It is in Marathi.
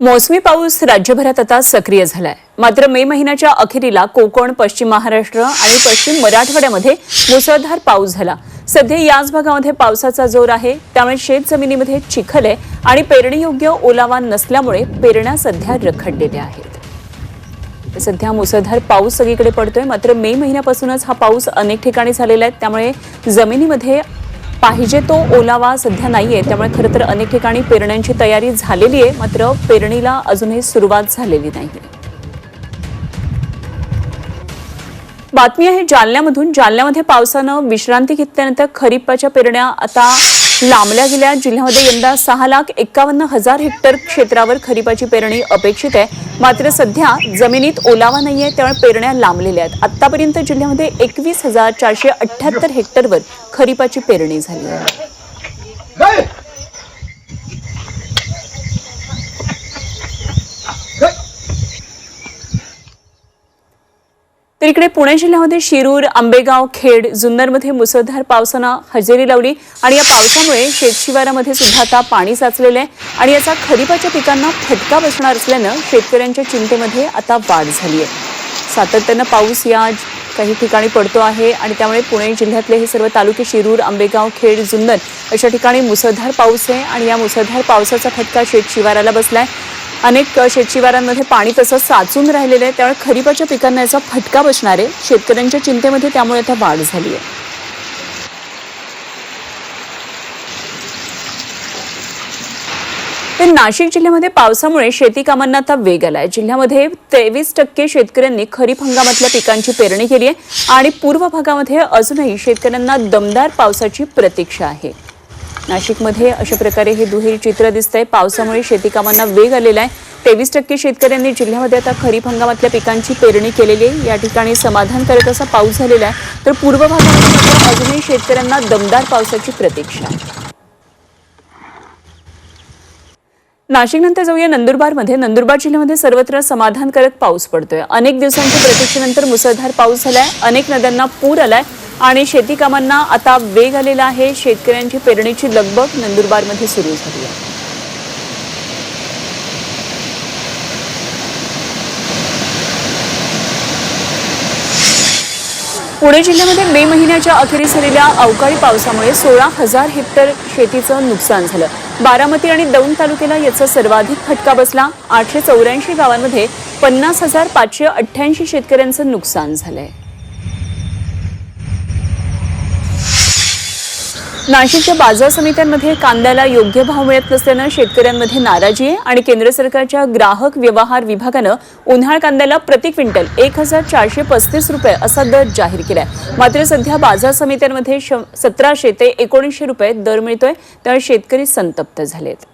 मोसमी पाऊस राज्यभरात आता सक्रिय झालाय. मात्र मे महिन्याच्या अखेरीला कोकण पश्चिम महाराष्ट्र आणि पश्चिम मराठवाड्यामध्ये मुसळधार पाऊस झाला. सध्या याच भागामध्ये पावसाचा जोर आहे. त्यामुळे शेत जमिनीमध्ये चिखल आहे आणि पेरणीयोग्य ओलावा नसल्यामुळे पेरण्या सध्या रखडलेल्या आहेत. सध्या मुसळधार पाऊस सगळीकडे पडतोय. मात्र मे महिन्यापासूनच हा पाऊस अनेक ठिकाणी झालेला आहे. त्यामुळे जमिनीमध्ये पाहिजे तो ओलावा सध्या नाही आहे त्यामुळे खरं तर अनेक ठिकाणी पेरण्यांची तयारी झालेली आहे मात्र पेरणीला अजूनही सुरुवात झालेली नाही. बातमी आहे जालन्यामधून. जालन्यामध्ये पावसानं विश्रांती घेतल्यानंतर खरीपाच्या पेरण्या आता लांबल्या गेल्या जिल्ह्यामध्ये यंदा सहा लाख एक्कावन्न हजार हेक्टर क्षेत्रावर खरीपाची पेरणी अपेक्षित आहे. मात्र सध्या जमिनीत ओलावा नाही आहे त्यामुळे पेरण्या लांबलेल्या आहेत. आतापर्यंत जिल्ह्यामध्ये एकवीस हजार चारशे अठ्ठ्याहत्तर हेक्टरवर खरीपाची पेरणी झाली आहे. तर इकडे पुणे जिल्ह्यामध्ये शिरूर आंबेगाव खेड जुन्नरमध्ये मुसळधार पावसानं हजेरी लावली आणि या पावसामुळे शेतशिवारामध्ये सुद्धा आता पाणी साचलेलं आहे आणि याचा खरीपाच्या पिकांना फटका बसणार असल्यानं शेतकऱ्यांच्या चिंतेमध्ये आता वाढ झाली आहे. सातत्यानं पाऊस या काही ठिकाणी पडतो आहे आणि त्यामुळे पुणे जिल्ह्यातले हे सर्व तालुके शिरूर आंबेगाव खेड जुन्नर अशा ठिकाणी मुसळधार पाऊस आहे आणि या मुसळधार पावसाचा फटका शेतशिवाराला आहे अनेक शेतशिवारांमध्ये पाणी तसंच साचून राहिलेलं आहे. त्यामुळे खरीपाच्या पिकांना याचा फटका बसणार आहे. शेतकऱ्यांच्या चिंतेमध्ये त्यामुळे आता वाढ झाली आहे. तर नाशिक जिल्ह्यामध्ये पावसामुळे शेती कामांना आता वेग आलाय. जिल्ह्यामध्ये तेवीस टक्के शेतकऱ्यांनी खरीप हंगामातल्या पिकांची पेरणी केली आहे. आणि पूर्व भागामध्ये अजूनही शेतकऱ्यांना दमदार पावसाची प्रतीक्षा आहे. नाशिकमध्ये अशा प्रकारे हे दुहेरी चित्र दिसतंय. पावसामुळे शेती कामांना वेग आलेला आहे. तेवीस टक्के शेतकऱ्यांनी जिल्ह्यामध्ये आता खरीप हंगामातल्या पिकांची पेरणी केलेली आहे. या ठिकाणी समाधानकारक असा पाऊस झालेला आहे. तर पूर्व भागामध्ये अजूनही शेतकऱ्यांना दमदार पावसाची प्रतीक्षा आहे. नाशिकनंतर जाऊया नंदुरबारमध्ये. नंदुरबार जिल्ह्यामध्ये सर्वत्र समाधानकारक पाऊस पडतोय. अनेक दिवसांच्या प्रतीक्षेनंतर मुसळधार पाऊस झालाय. अनेक नद्यांना पूर आलाय. आणि शेती कामांना आता वेग आलेला आहे. शेतकऱ्यांची पेरणीची लगबग नंदुरबारमध्ये सुरू झाली आहे. पुणे जिल्ह्यामध्ये मे महिन्याच्या अखेरीस झालेल्या अवकाळी पावसामुळे सोळा हजार हेक्टर शेतीचं नुकसान झालं. बारामती आणि दौंड तालुक्याला याचा सर्वाधिक फटका बसला. आठशे चौऱ्याऐंशी गावांमध्ये पन्नास हजार पाचशे अठ्ठ्याऐंशी शेतकऱ्यांचं नुकसान झालंय. नाशिकच्या बाजार समित्यांमध्ये कांद्याला योग्य भाव मिळत नसल्यानं शेतकऱ्यांमध्ये नाराजी आहे आणि केंद्र सरकारच्या ग्राहक व्यवहार विभागानं उन्हाळ कांद्याला प्रति क्विंटल एक हजार चारशे पस्तीस रुपये असा दर जाहीर केलाय. मात्र सध्या बाजार समित्यांमध्ये सतराशे ते एकोणीसशे रुपये दर मिळतोय त्यामुळे शेतकरी संतप्त झालेत.